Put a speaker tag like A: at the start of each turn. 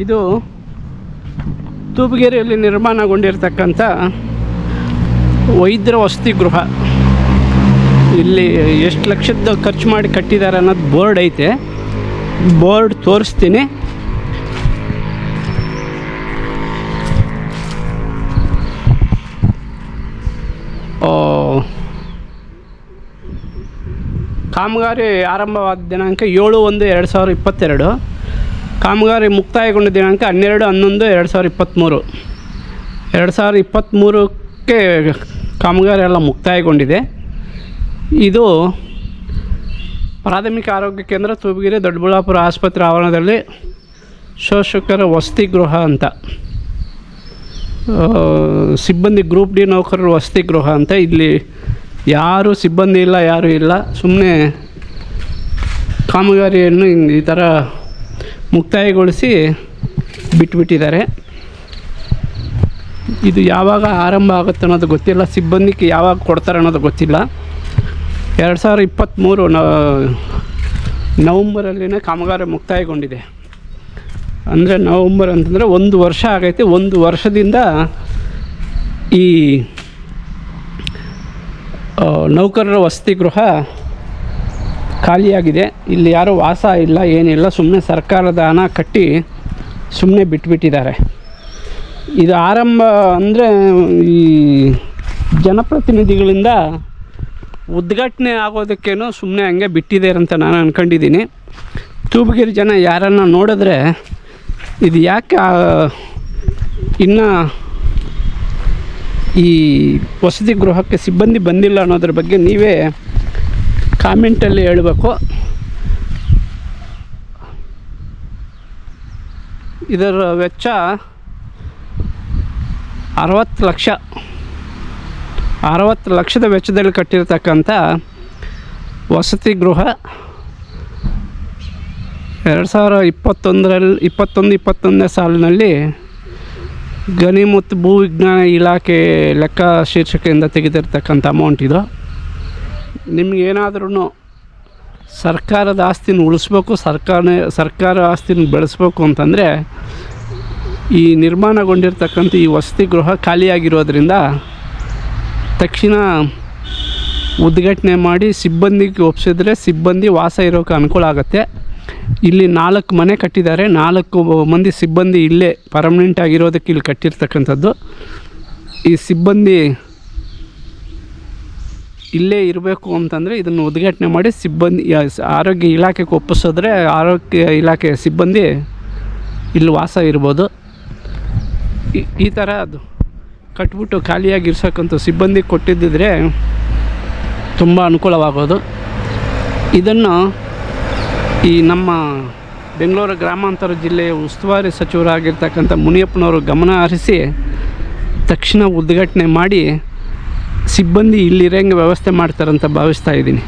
A: ಇದು ತೂಬಗೆರೆಯಲ್ಲಿ ನಿರ್ಮಾಣಗೊಂಡಿರ್ತಕ್ಕಂಥ ವೈದ್ಯರ ವಸತಿ ಗೃಹ. ಇಲ್ಲಿ ಎಷ್ಟು ಲಕ್ಷದ ಖರ್ಚು ಮಾಡಿ ಕಟ್ಟಿದ್ದಾರೆ ಅನ್ನೋದು ಬೋರ್ಡ್ ಐತೆ. ಬೋರ್ಡ್ ತೋರಿಸ್ತೀನಿ. ಓ. ಕಾಮಗಾರಿ ಆರಂಭವಾದ ದಿನಾಂಕ ಏಳು ಒಂದು ಎರಡು ಸಾವಿರ ಇಪ್ಪತ್ತೆರಡು. ಕಾಮಗಾರಿ ಮುಕ್ತಾಯಗೊಂಡ ದಿನಾಂಕ ಹನ್ನೆರಡು, ಹನ್ನೊಂದು, ಎರಡು ಸಾವಿರದ ಇಪ್ಪತ್ತ್ಮೂರು. ಎರಡು ಸಾವಿರದ ಇಪ್ಪತ್ತ್ಮೂರಕ್ಕೆ ಕಾಮಗಾರಿ ಎಲ್ಲ ಮುಕ್ತಾಯಗೊಂಡಿದೆ. ಇದು ಪ್ರಾಥಮಿಕ ಆರೋಗ್ಯ ಕೇಂದ್ರ ತೂಬಗಿರಿ ದೊಡ್ಡಬಳ್ಳಾಪುರ ಆಸ್ಪತ್ರೆ ಆವರಣದಲ್ಲಿ ಶೋಷಕರ ವಸತಿ ಗೃಹ ಅಂತ. ಸಿಬ್ಬಂದಿ ಗ್ರೂಪ್ ಡಿ ನೌಕರರ ವಸತಿ ಗೃಹ ಅಂತ. ಇಲ್ಲಿ ಯಾರು ಸಿಬ್ಬಂದಿ ಇಲ್ಲ, ಯಾರೂ ಇಲ್ಲ. ಸುಮ್ಮನೆ ಕಾಮಗಾರಿಯನ್ನು ಈ ಥರ ಮುಕ್ತಾಯಗೊಳಿಸಿ ಬಿಟ್ಬಿಟ್ಟಿದ್ದಾರೆ. ಇದು ಯಾವಾಗ ಆರಂಭ ಆಗುತ್ತೆ ಅನ್ನೋದು ಗೊತ್ತಿಲ್ಲ. ಸಿಬ್ಬಂದಿಗೆ ಯಾವಾಗ ಕೊಡ್ತಾರೆ ಅನ್ನೋದು ಗೊತ್ತಿಲ್ಲ. ಎರಡು ಸಾವಿರ ಇಪ್ಪತ್ತ್ಮೂರು ನವಂಬರಲ್ಲಿನೇ ಕಾಮಗಾರಿ ಮುಕ್ತಾಯಗೊಂಡಿದೆ. ಅಂದರೆ ನವಂಬರ್ ಅಂತಂದರೆ ಒಂದು ವರ್ಷ ಆಗೈತೆ. ಒಂದು ವರ್ಷದಿಂದ ಈ ನೌಕರರ ವಸತಿ ಗೃಹ ಖಾಲಿಯಾಗಿದೆ. ಇಲ್ಲಿ ಯಾರೂ ವಾಸ ಇಲ್ಲ, ಏನಿಲ್ಲ. ಸುಮ್ಮನೆ ಸರ್ಕಾರದ ಹಣ ಕಟ್ಟಿ ಸುಮ್ಮನೆ ಬಿಟ್ಬಿಟ್ಟಿದ್ದಾರೆ. ಇದು ಆರಂಭ ಅಂದರೆ ಈ ಜನಪ್ರತಿನಿಧಿಗಳಿಂದ ಉದ್ಘಾಟನೆ ಆಗೋದಕ್ಕೇನೋ ಸುಮ್ಮನೆ ಹಂಗೆ ಬಿಟ್ಟಿದ್ದಾರೆ ಅಂತ ನಾನು ಅಂದ್ಕೊಂಡಿದ್ದೀನಿ ತೂಬಗಿರಿ ಜನ ಯಾರನ್ನು ನೋಡಿದ್ರೆ ಇದು ಯಾಕೆ ಇನ್ನು ಈ ವಸತಿ ಗೃಹಕ್ಕೆ ಸಿಬ್ಬಂದಿ ಬಂದಿಲ್ಲ ಅನ್ನೋದ್ರ ಬಗ್ಗೆ ನೀವೇ ಕಾಮೆಂಟಲ್ಲಿ ಹೇಳಬೇಕು. ಇದರ ವೆಚ್ಚ ಅರವತ್ತು ಲಕ್ಷ. ಅರವತ್ತು ಲಕ್ಷದ ವೆಚ್ಚದಲ್ಲಿ ಕಟ್ಟಿರ್ತಕ್ಕಂಥ ವಸತಿ ಗೃಹ ಎರಡು ಸಾವಿರ ಇಪ್ಪತ್ತೊಂದರಲ್ಲಿ ಇಪ್ಪತ್ತೊಂದು, ಇಪ್ಪತ್ತೊಂದನೇ ಸಾಲಿನಲ್ಲಿ ಗಣಿ ಮತ್ತು ಭೂವಿಜ್ಞಾನ ಇಲಾಖೆ ಲೆಕ್ಕ ಶೀರ್ಷಿಕೆಯಿಂದ ತೆಗೆದಿರ್ತಕ್ಕಂಥ ಅಮೌಂಟ್ ಇದು. ನಿಮಗೇನಾದ್ರೂ ಸರ್ಕಾರದ ಆಸ್ತಿನ ಉಳಿಸ್ಬೇಕು ಸರ್ಕಾರ ಸರ್ಕಾರ ಆಸ್ತಿನ ಬೆಳೆಸ್ಬೇಕು ಅಂತಂದರೆ ಈ ನಿರ್ಮಾಣಗೊಂಡಿರ್ತಕ್ಕಂಥ ಈ ವಸತಿ ಗೃಹ ಖಾಲಿಯಾಗಿರೋದ್ರಿಂದ ತಕ್ಷಣ ಉದ್ಘಾಟನೆ ಮಾಡಿ ಸಿಬ್ಬಂದಿಗೆ ಒಪ್ಸಿದ್ರೆ ಸಿಬ್ಬಂದಿ ವಾಸ ಇರೋಕೆ ಅನುಕೂಲ ಆಗುತ್ತೆ. ಇಲ್ಲಿ ನಾಲ್ಕು ಮನೆ ಕಟ್ಟಿದ್ದಾರೆ. ನಾಲ್ಕು ಮಂದಿ ಸಿಬ್ಬಂದಿ ಇಲ್ಲೇ ಪರ್ಮನೆಂಟ್ ಆಗಿರೋದಕ್ಕೆ ಇಲ್ಲಿ ಕಟ್ಟಿರ್ತಕ್ಕಂಥದ್ದು. ಈ ಸಿಬ್ಬಂದಿ ಇಲ್ಲೇ ಇರಬೇಕು ಅಂತಂದರೆ ಇದನ್ನು ಉದ್ಘಾಟನೆ ಮಾಡಿ ಸಿಬ್ಬಂದಿ ಆರೋಗ್ಯ ಇಲಾಖೆಗೆ ಒಪ್ಪಿಸಿದ್ರೆ ಆರೋಗ್ಯ ಇಲಾಖೆ ಸಿಬ್ಬಂದಿ ಇಲ್ಲಿ ವಾಸ ಇರ್ಬೋದು. ಈ- ಥರ ಅದು. ಕಟ್ಬಿಟ್ಟು ಖಾಲಿಯಾಗಿರ್ಸಕ್ಕಂಥ ಸಿಬ್ಬಂದಿ ಕೊಟ್ಟಿದ್ದಿದ್ರೆ ತುಂಬ ಅನುಕೂಲವಾಗೋದು. ಇದನ್ನು ಈ ನಮ್ಮ ಬೆಂಗಳೂರು ಗ್ರಾಮಾಂತರ ಜಿಲ್ಲೆಯ ಉಸ್ತುವಾರಿ ಸಚಿವರಾಗಿರ್ತಕ್ಕಂಥ ಮುನಿಯಪ್ಪನವರು ಗಮನ ಹರಿಸಿ ತಕ್ಷಣ ಉದ್ಘಾಟನೆ ಮಾಡಿ ಸಿಬ್ಬಂದಿ ಇಲ್ಲಿರಂಗೆ ವ್ಯವಸ್ಥೆ ಮಾಡ್ತಾರಂತ ಭಾವಿಸ್ತಾ ಇದ್ದೀನಿ.